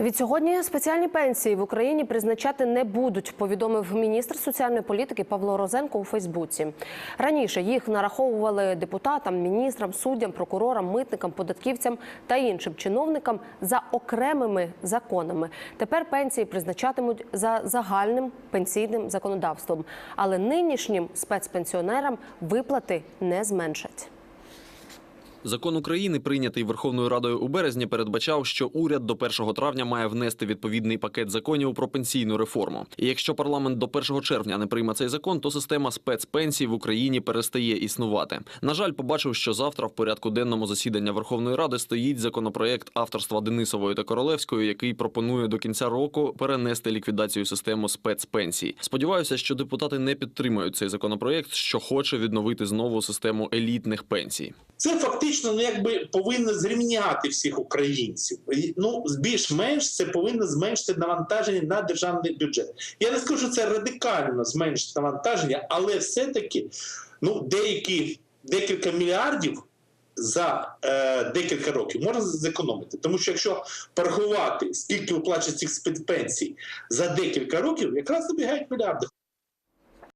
Від сьогодні спеціальні пенсії в Україні призначати не будуть, повідомив міністр соціальної політики Павло Розенко у Фейсбуці. Раніше їх нараховували депутатам, міністрам, суддям, прокурорам, митникам, податківцям та іншим чиновникам за окремими законами. Тепер пенсії призначатимуть за загальним пенсійним законодавством, але нинішнім спецпенсіонерам виплати не зменшать. Закон України, прийнятий Верховною Радою у березні, передбачав, що уряд до 1 травня має внести відповідний пакет законів про пенсійну реформу. І якщо парламент до 1 червня не прийме цей закон, то система спецпенсій в Україні перестає існувати. На жаль, побачив, що завтра в порядку денному засідання Верховної Ради стоїть законопроект авторства Денисової та Королевської, який пропонує до кінця року перенести ліквідацію системи спецпенсій. Сподіваюся, що депутати не підтримають цей законопроект, що хоче відновити знову систему елітних пенсій. Це фактично ну, якби повинно зрівняти всіх українців. Ну, більш-менш це повинно зменшити навантаження на державний бюджет. Я не скажу, що це радикально зменшить навантаження, але все-таки ну, деякі декілька мільярдів за е, декілька років можна зекономити. Тому що якщо порахувати, скільки виплачують цих спецпенсій за декілька років, якраз добігають мільярди.